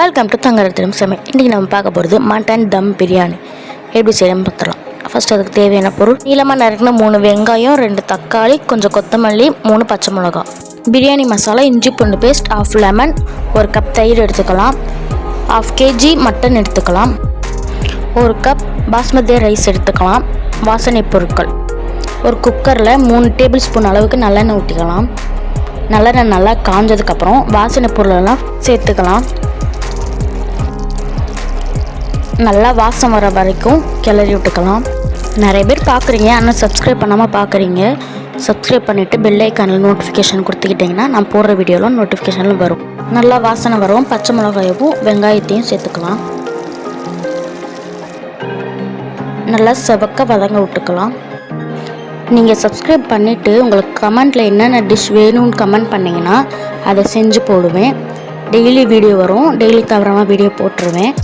Welcome to Thangarathinam சமையல் இன்றைக்கி நம்ம பார்க்க போகிறது மட்டன் தம் பிரியாணி எப்படி செய்யணும் பார்த்துலாம் ஃபஸ்ட் அதுக்கு தேவையான பொருள் நீளமாக நறுக்கின மூணு வெங்காயம் ரெண்டு தக்காளி கொஞ்சம் கொத்தமல்லி மூணு பச்சை மிளகாய். பிரியாணி மசாலா இஞ்சி பூண்டு பேஸ்ட் ஆஃப் லெமன் ஒரு கப் தயிர் எடுத்துக்கலாம். ஆஃப் கேஜி மட்டன் எடுத்துக்கலாம். ஒரு கப் பாஸ்மதி ரைஸ் எடுத்துக்கலாம். வாசனை பொருட்கள். ஒரு குக்கரில் மூணு டேபிள் ஸ்பூன் அளவுக்கு நல்லெண்ணெய் ஊற்றிக்கலாம் நல்லெண்ணெய் நல்லா காஞ்சதுக்கப்புறம் வாசனை பொருளெல்லாம் சேர்த்துக்கலாம். நல்லா வாசம் வர வரைக்கும் கிளறி விட்டுக்கலாம். நிறைய பேர் பார்க்குறீங்க ஆனால் சப்ஸ்கிரைப் பண்ணாமல் பார்க்குறீங்க சப்ஸ்கிரைப் பண்ணிவிட்டு பெல் ஐக்கானில் நோட்டிஃபிகேஷன் கொடுத்துக்கிட்டிங்கன்னா நான் போடுற வீடியோவில் நோட்டிஃபிகேஷனில் வரும். நல்லா வாசனை வரும் பச்சை மிளகாயவும் வெங்காயத்தையும் சேர்த்துக்கலாம். நல்லா செவக்க வதங்க விட்டுக்கலாம். நீங்கள் சப்ஸ்கிரைப் பண்ணிவிட்டு உங்களுக்கு கமெண்ட்டில் என்னென்ன டிஷ் வேணும்னு கமெண்ட் பண்ணிங்கன்னா அதை செஞ்சு போடுவேன். டெய்லி வீடியோ வரும் டெய்லி தவறாமல் வீடியோ போட்டுருவேன்.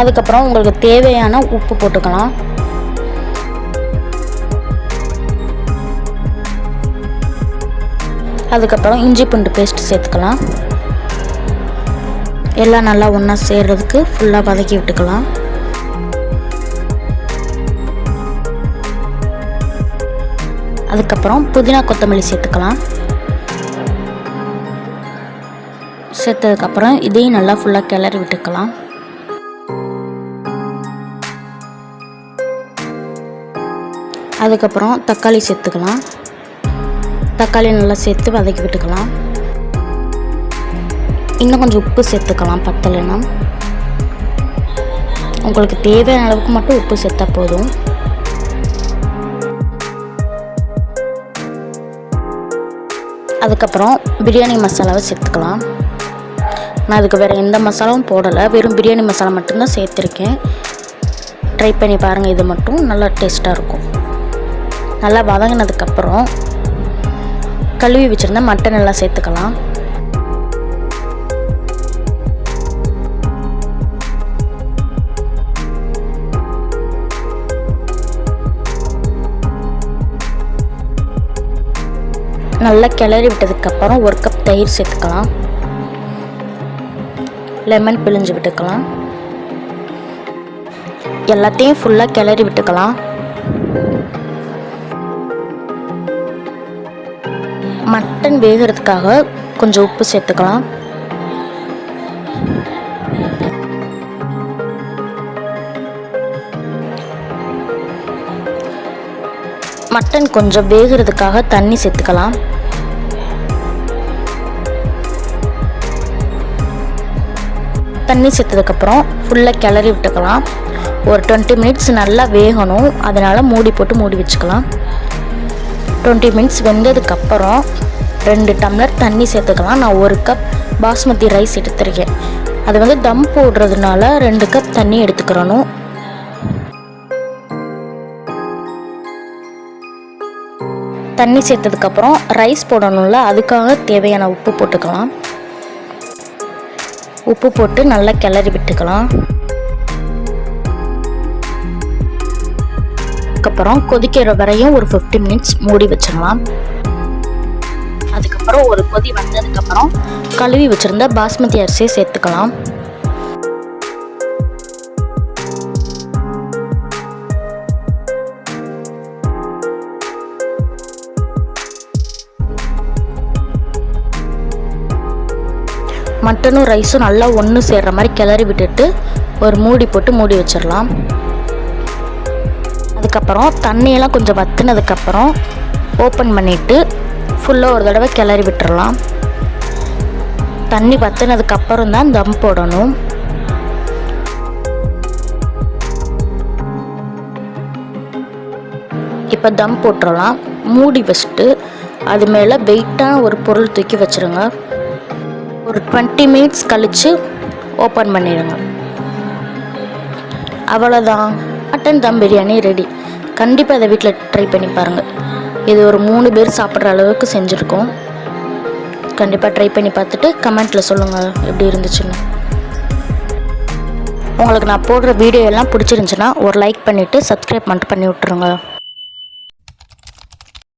அதுக்கப்புறம் உங்களுக்கு தேவையான உப்பு போட்டுக்கலாம். அதுக்கப்புறம் இஞ்சி பூண்டு பேஸ்ட் சேர்த்துக்கலாம். எல்லாம் நல்லா ஒன்றா சேர்கிறதுக்கு ஃபுல்லாக வதக்கி விட்டுக்கலாம். அதுக்கப்புறம் புதினா கொத்தமல்லி சேர்த்துக்கலாம். சேர்த்ததுக்கப்புறம் இதையும் நல்லா ஃபுல்லாக கிளறி விட்டுக்கலாம். அதுக்கப்புறம் தக்காளி சேர்த்துக்கலாம். தக்காளி நல்லா சேர்த்து வதக்கி விட்டுக்கலாம். இன்னும் கொஞ்சம் உப்பு சேர்த்துக்கலாம் பத்தலைன்னா உங்களுக்கு தேவையான அளவுக்கு மட்டும் உப்பு சேர்த்தா போதும். அதுக்கப்புறம் பிரியாணி மசாலாவை சேர்த்துக்கலாம். நான் அதுக்கு வேறு எந்த மசாலாவும் போடலை. வெறும் பிரியாணி மசாலா மட்டும்தான் சேர்த்துருக்கேன். ட்ரை பண்ணி பாருங்கள் இது மட்டும் நல்லா டேஸ்ட்டாக இருக்கும். நல்லா வதங்கினதுக்கப்புறம் கழுவி வச்சுருந்தா மட்டன் எல்லாம் சேர்த்துக்கலாம். நல்லா கிளறி விட்டதுக்கப்புறம் ஒரு கப் தயிர் சேர்த்துக்கலாம். லெமன் பிழிஞ்சு விட்டுக்கலாம். எல்லாத்தையும் ஃபுல்லாக கிளறி விட்டுக்கலாம். மட்டன் வேகிறதுக்காக கொஞ்சம் உப்பு சேர்த்துக்கலாம். மட்டன் கொஞ்சம் வேகிறதுக்காக தண்ணி சேர்த்துக்கலாம். தண்ணி சேர்த்ததுக்கப்புறம் ஃபுல்லாக கிளறி விட்டுக்கலாம். ஒரு டுவெண்ட்டி மினிட்ஸ் நல்லா வேகணும். அதனால் மூடி போட்டு மூடி வச்சுக்கலாம். டுவெண்ட்டி மினிட்ஸ் வெந்ததுக்கப்புறம் ரெண்டு டம்ளர் தண்ணி சேர்த்துக்கலாம். நான் ஒரு கப் பாஸ்மதி ரைஸ் எடுத்துருக்கேன். அது வந்து தம் போடுறதுனால ரெண்டு கப் தண்ணி எடுத்துக்கிறணும். தண்ணி சேர்த்ததுக்கப்புறம் ரைஸ் போடணும்ல அதுக்காக தேவையான உப்பு போட்டுக்கலாம். உப்பு போட்டு நல்லா கிளறி விட்டுக்கலாம். அதுக்கப்புறம் கொதிக்கிற வரையும் ஒரு ஃபிஃப்டி மினிட்ஸ் மூடி வச்சிடலாம். அதுக்கப்புறம் ஒரு கொதி வந்ததுக்கப்புறம் கழுவி வச்சுருந்த பாஸ்மதி அரிசியை சேர்த்துக்கலாம். மட்டனும் ரைஸும் நல்லா ஒன்று சேர்கிற மாதிரி கிளறி விட்டுட்டு ஒரு மூடி போட்டு மூடி வச்சிடலாம். அதுக்கப்புறம் தண்ணியெல்லாம் கொஞ்சம் வத்துனதுக்கப்புறம் ஓப்பன் பண்ணிவிட்டு ஃபுல்லாக ஒரு தடவை கிளறி விட்டுறலாம். தண்ணி வத்துனதுக்கப்புறம் தான் தம் போடணும். இப்போ தம் போட்டுடலாம் மூடி வச்சுட்டு அது மேலே வெயிட்டான ஒரு பொருள் தூக்கி வச்சுருங்க. ஒரு டுவெண்ட்டி மினிட்ஸ் கழித்து ஓப்பன் பண்ணிடுங்க. அவ்வளோதான் மட்டன் தம் பிரியாணி ரெடி கண்டிப்பாக அதை வீட்டில் ட்ரை பண்ணி பாருங்கள் இது ஒரு மூணு பேர் சாப்பிட்ற அளவுக்கு செஞ்சுருக்கோம். கண்டிப்பாக ட்ரை பண்ணி பார்த்துட்டு கமெண்ட்டில் சொல்லுங்கள் எப்படி இருந்துச்சுன்னு. உங்களுக்கு நான் போடுற வீடியோ எல்லாம் பிடிச்சிருந்துச்சுன்னா ஒரு லைக் பண்ணிவிட்டு சப்ஸ்கிரைப் மட்டும் பண்ணி விட்ருங்க